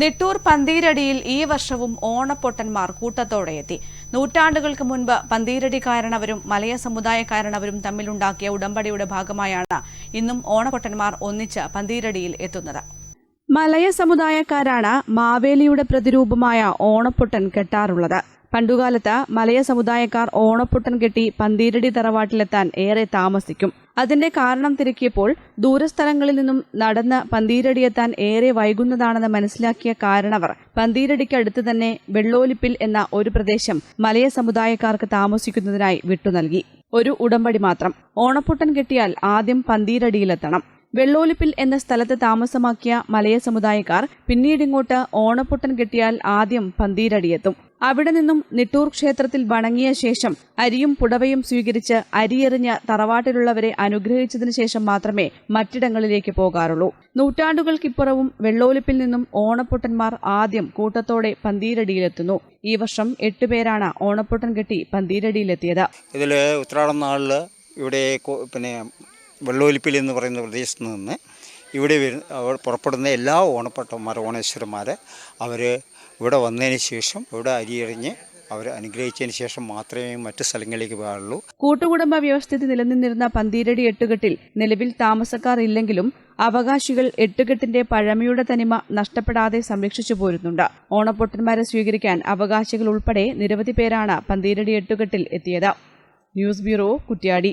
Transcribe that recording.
നെട്ടൂർ പന്തീരടിയിൽ ഈ വർഷവും ഓണപ്പൊട്ടന്മാർ കൂട്ടത്തോടെ എത്തി. നൂറ്റാണ്ടുകൾക്ക് മുൻപ് പന്തീരടിക്കാരനവരും മലയ സമുദായക്കാരനവരും തമ്മിലുണ്ടാക്കിയ ഉടമ്പടിയുടെ ഭാഗമായാണ് ഇന്നും ഓണപ്പൊട്ടന്മാർ ഒന്നിച്ച് പന്തീരടിയിൽ എത്തുന്നത്. മലയ സമുദായക്കാരാണ് മാവേലിയുടെ പ്രതിരൂപമായ ഓണപ്പൊട്ടൻ കെട്ടാറുള്ളത്. പണ്ടുകാലത്ത് മലയ സമുദായക്കാർ ഓണപ്പൊട്ടൻ കെട്ടി പന്തീരടി തറവാട്ടിലെത്താൻ ഏറെ താമസിക്കും. അതിന്റെ കാരണം തിരക്കിയപ്പോൾ ദൂരസ്ഥലങ്ങളിൽ നിന്നും നടന്ന് പന്തീരടിയെത്താൻ ഏറെ വൈകുന്നതാണെന്ന് മനസ്സിലാക്കിയ കാരണവർ പന്തീരടിക്കടുത്ത് തന്നെ വെള്ളോലിപ്പിൽ എന്ന ഒരു പ്രദേശം മലയ സമുദായക്കാർക്ക് താമസിക്കുന്നതിനായി വിട്ടുനൽകി ഒരു ഉടമ്പടി മാത്രം. ഓണപ്പൊട്ടൻ കെട്ടിയാൽ ആദ്യം പന്തീരടിയിലെത്തണം. വെള്ളോലിപ്പിൽ എന്ന സ്ഥലത്ത് താമസമാക്കിയ മലയ സമുദായക്കാർ പിന്നീടിങ്ങോട്ട് ഓണപ്പൊട്ടൻ കെട്ടിയാൽ ആദ്യം പന്തീരടിയെത്തും. അവിടെ നിന്നും നിട്ടൂർ ക്ഷേത്രത്തിൽ വണങ്ങിയ ശേഷം അരിയും പുടവയും സ്വീകരിച്ച് അരിയെറിഞ്ഞ തറവാട്ടിലുള്ളവരെ അനുഗ്രഹിച്ചതിനു ശേഷം മാത്രമേ മറ്റിടങ്ങളിലേക്ക് പോകാറുള്ളൂ. നൂറ്റാണ്ടുകൾക്കിപ്പുറവും വെള്ളോലിപ്പിൽ നിന്നും ഓണപ്പൊട്ടന്മാർ ആദ്യം കൂട്ടത്തോടെ പന്തീരടിയിലെത്തുന്നു. ഈ വർഷം എട്ടുപേരാണ് ഓണപ്പൊട്ടൻ കെട്ടി പന്തീരടിയിലെത്തിയത്. ഇതിൽ ഉത്രാടം നാളിൽ ഇവിടെ പിന്നെ വെള്ളൊലിപ്പിൽ എന്ന് പറയുന്ന പ്രദേശത്ത് നിന്ന് ഇവിടെ അവർ പുറപ്പെടുന്ന എല്ലാ ഓണപ്പട്ടന്മാർ ഓണേശ്വരന്മാർ അവർ ഇവിടെ വന്നതിന് ശേഷം ഇവിടെ അരിയെറിഞ്ഞ് അവർ അനുഗ്രഹിച്ചതിന് ശേഷം മാത്രമേ മറ്റു സ്ഥലങ്ങളിലേക്ക് പോകാറുള്ളൂ. കൂട്ടുകുടുംബ വ്യവസ്ഥിതി നിലനിന്നിരുന്ന പന്തീരടി എട്ടുകെട്ടിൽ നിലവിൽ താമസക്കാർ ഇല്ലെങ്കിലും അവകാശികൾ എട്ടുകെട്ടിന്റെ പഴമയുടെ തനിമ നഷ്ടപ്പെടാതെ സംരക്ഷിച്ചു പോരുന്നുണ്ട്. ഓണപ്പൊട്ടന്മാരെ സ്വീകരിക്കാൻ അവകാശികൾ ഉൾപ്പെടെ നിരവധി പേരാണ് പന്തീരടി എട്ടുകെട്ടിൽ എത്തിയത്. News bureau Kuttiadi.